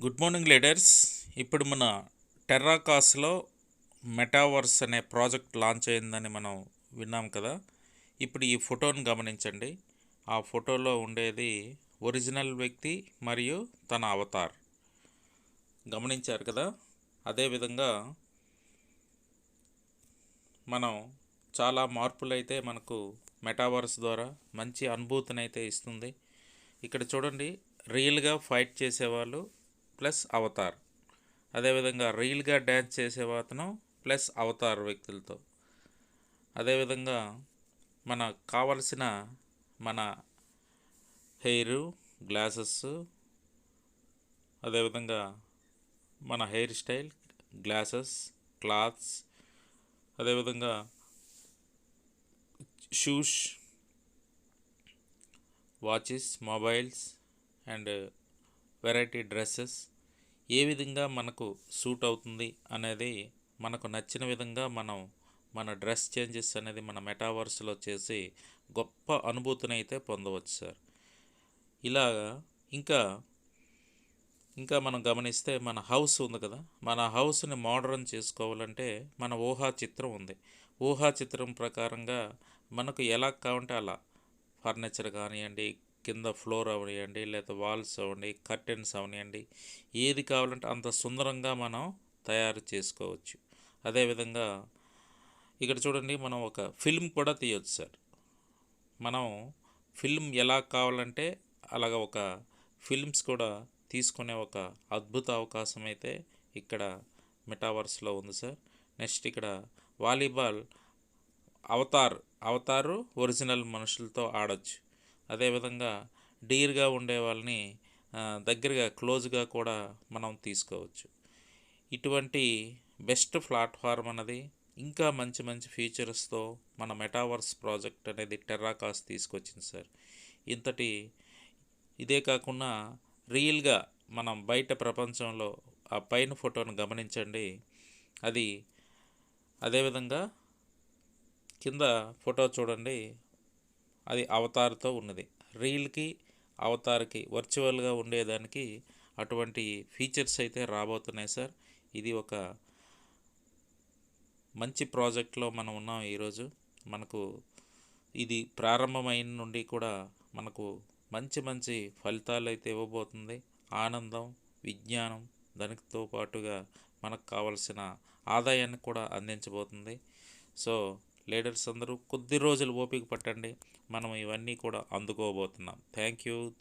Good morning leaders ఇప్పుడు మన టెర్రాకాస్లో మెటావర్స్ అనే ప్రాజెక్ట్ లాంచ్ అయిందని మనం విన్నాం కదా. ఇప్పుడు ఈ ఫోటోని గమనించండి. ఆ ఫోటోలో ఉండేది ఒరిజినల్ వ్యక్తి మరియు తన అవతార్. గమనించారు కదా? అదేవిధంగా మనం చాలా మార్పులైతే మనకు మెటావర్స్ ద్వారా మంచి అనుభూతిని అయితే ఇస్తుంది. ఇక్కడ చూడండి రియల్గా ఫైట్ చేసేవాళ్ళు ప్లస్ అవతార్. అదేవిధంగా రీల్గా డ్యాన్స్ చేసేవాతను ప్లస్ అవతార్ వ్యక్తులతో. అదేవిధంగా మనకు కావలసిన మన హెయిర్ గ్లాసెస్ అదేవిధంగా మన హెయిర్ స్టైల్ గ్లాసెస్ క్లాత్స్ అదేవిధంగా shoes watches mobiles and variety dresses ఏ విధంగా మనకు సూట్ అవుతుంది అనేది మనకు నచ్చిన విధంగా మనం మన డ్రెస్ చేంజెస్ అనేది మన మెటావర్స్లో చేసి గొప్ప అనుభూతిని అయితే పొందవచ్చు సార్. ఇలా ఇంకా ఇంకా మనం గమనిస్తే మన హౌస్ ఉంది కదా మన హౌస్ని మోడర్న్ చేసుకోవాలంటే మన ఊహా చిత్రం ఉంది. ఊహా చిత్రం ప్రకారంగా మనకు ఎలా కావంటే అలా ఫర్నిచర్ కానివ్వండి కింద ఫ్లోర్ అవనియండి లేదా వాల్స్ అవ్వండి కర్టెన్స్ అవనివ్వండి ఏది కావాలంటే అంత సుందరంగా మనం తయారు చేసుకోవచ్చు. అదేవిధంగా ఇక్కడ చూడండి మనం ఒక ఫిల్మ్ కూడా తీయొచ్చు సార్. మనం ఫిల్మ్ ఎలా కావాలంటే అలాగ ఒక ఫిల్మ్స్ కూడా తీసుకునే ఒక అద్భుత అవకాశం అయితే ఇక్కడ మెటావర్స్లో ఉంది సార్. నెక్స్ట్ ఇక్కడ వాలీబాల్ అవతార్ అవతారు ఒరిజినల్ మనుషులతో ఆడొచ్చు. అదేవిధంగా డీర్గా ఉండే వాళ్ళని దగ్గరగా క్లోజ్గా కూడా మనం తీసుకోవచ్చు. ఇటువంటి బెస్ట్ ప్లాట్ఫామ్ అన్నది ఇంకా మంచి మంచి ఫీచర్స్తో మన మెటావర్స్ ప్రాజెక్ట్ అనేది టెర్రాకాస్ తీసుకొచ్చింది సార్. ఇంతటి ఇదే కాకుండా రియల్గా మనం బయట ప్రపంచంలో ఆ పైన ఫోటోను గమనించండి. అది అదేవిధంగా కింద ఫోటో చూడండి. అది అవతార్తో ఉన్నది. రీల్కి అవతార్కి వర్చువల్గా ఉండేదానికి అటువంటి ఫీచర్స్ అయితే రాబోతున్నాయి సార్. ఇది ఒక మంచి ప్రాజెక్ట్లో మనం ఉన్నాం ఈరోజు. మనకు ఇది ప్రారంభమైన నుండి కూడా మనకు మంచి మంచి ఫలితాలు అయితే ఇవ్వబోతుంది. ఆనందం విజ్ఞానం దానితో పాటుగా మనకు కావలసిన ఆదాయాన్ని కూడా అందించబోతుంది. సో లీడర్స్ అందరూ కొద్ది రోజులు ఓపిక పట్టండి. మనం ఇవన్నీ కూడా అందుకోబోతున్నాం. Thank you